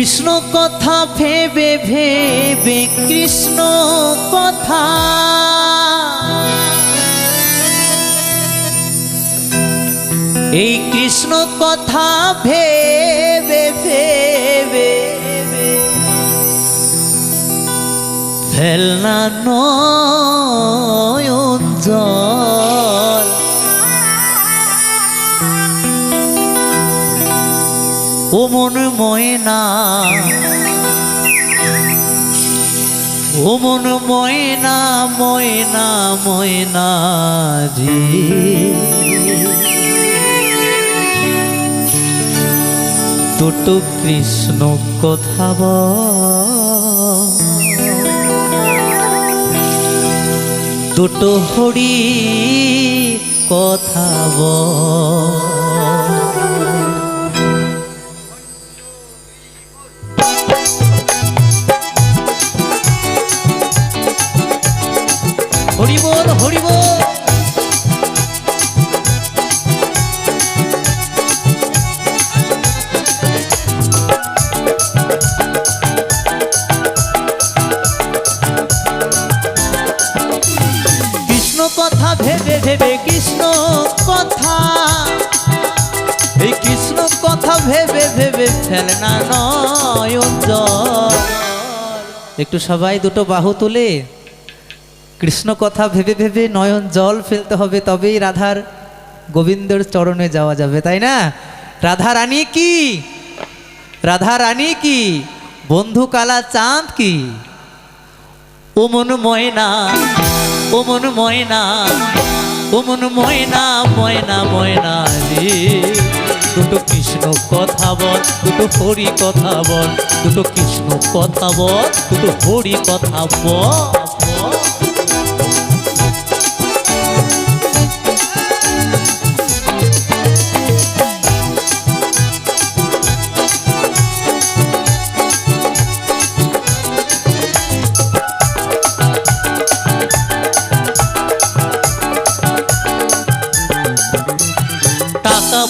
কৃষ্ণ কথা ভেবে ভেবে কৃষ্ণ কথা। এই কৃষ্ণ কথা ভেবে ভেবে ফেলনা নয়ন ও মন ময়না ও মন ময়না ময়না ময়না রে দুটো কৃষ্ণ কথা। দুটো হরি কথা বল। কথা ভেবে ভেবে কৃষ্ণ কথা। এই কথা ভেবে না জল। একটু সবাই দুটো বাহু তুলে। কৃষ্ণ কথা ভেবে ভেবে নয়ন জল ফেলতে হবে, তবেই রাধার গোবিন্দর চরণে যাওয়া যাবে, তাই না? রাধা রানী কি? রাধা রানী কি? বন্ধু কালা চাঁদ কি? ও মন ময়না, ও মন ময়না, ও মন ময়না ময়না ময়না রে। দুটো কৃষ্ণ কথা বল, দুটো হরি কথা বল, দুটো কৃষ্ণ কথা বল, দুটো হরি কথা বল। বল।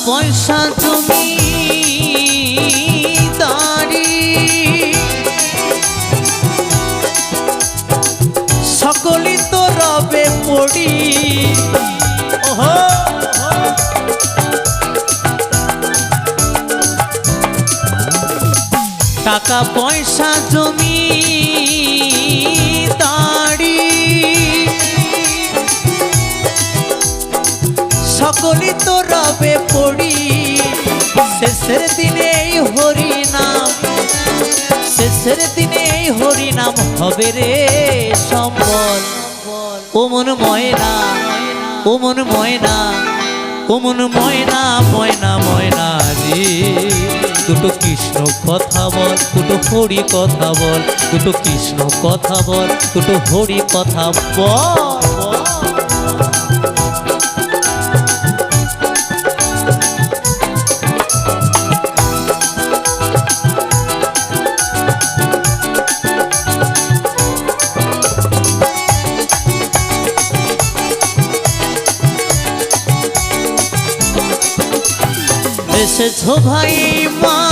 পয়সা জমি দাঁড়ি। সকলই তো রবে পড়ি। টাকা পয়সা জমি সকলই তো রবে পড়ি। শেষের দিনে এই হরি নাম শেষের দিনে এই হরি নাম হবে রে সম্বল। ও মন ময়না, ও মন ময়না, ও মন ময়না ময়না ময়না রে। দুটো কৃষ্ণ কথা বল, দুটো হরি কথা বল, দুটো কৃষ্ণ কথা বল, দুটো হরি কথা বল। এসেছ ভাই মাটিতে।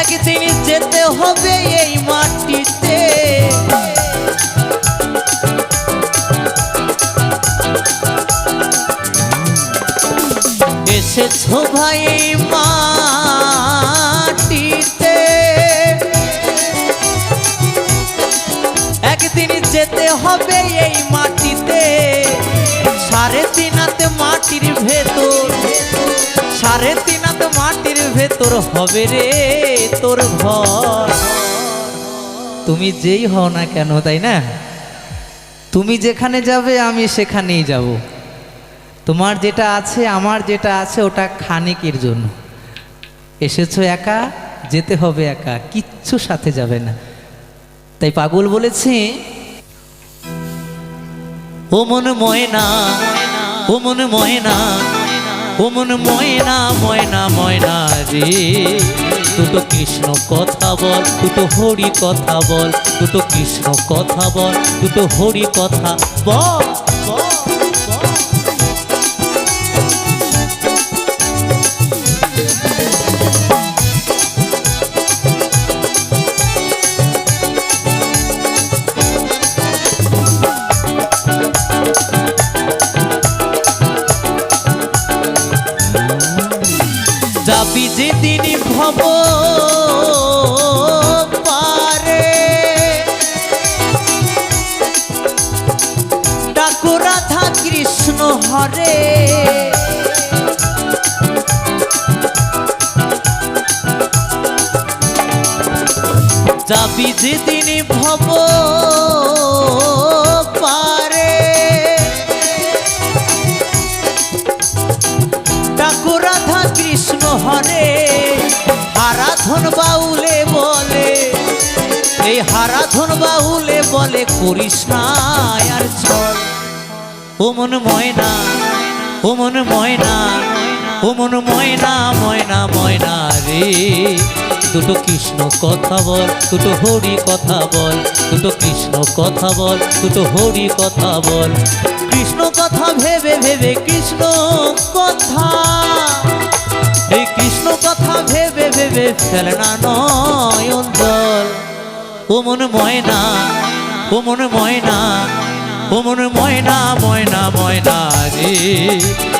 একদিন যেতে হবে এই মাটিতে। এসেছ ভাই মাটিতে। একদিন যেতে হবে এই সাড়ে তিনাতে মাটির ভেতর, সাড়ে তিনাতে মাটির ভেতর হবে রে তোর ঘর। তুমি যেই হও না কেন, তাই না? তুমি যেখানে যাবে, আমি সেখানেই যাব। তোমার যেটা আছে, আমার যেটা আছে, ওটা খানিকের জন্য। এসেছ একা, যেতে হবে একা, কিচ্ছু সাথে যাবে না। তাই পাগল বলেছে, ও মন ময়না ও মন ময়না, ও মন ময়না ময়না ময়না রে দুটো কৃষ্ণ কথা বল, দুটো হরি কথা বল, দুটো কৃষ্ণ কথা বল, দুটো হরি কথা বল। হরে যাবি যেদিন ভব পারে। ঠাকুর রাধা কৃষ্ণ হরে আরাধন বাউলে বলে। এই হারাধন বাউলে বলে করিস না আর ও মন ময়না, ও ময়না, ও মন ময়না ময়না ময়না রে। দুটো কৃষ্ণ কথা বল, দুটো হরি কথা বল, দুটো কৃষ্ণ কথা বল, দুটো হরি কথা বল। কৃষ্ণ কথা ভেবে ভেবে কৃষ্ণ কথা। এই কৃষ্ণ কথা ভেবে ভেবে ফেলনা নয়ন জল। ও মন ময়না, ও ময়না ময়না ময়না ময়না রে।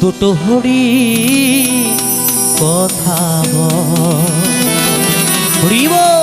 দুটো হরি কথা হরিব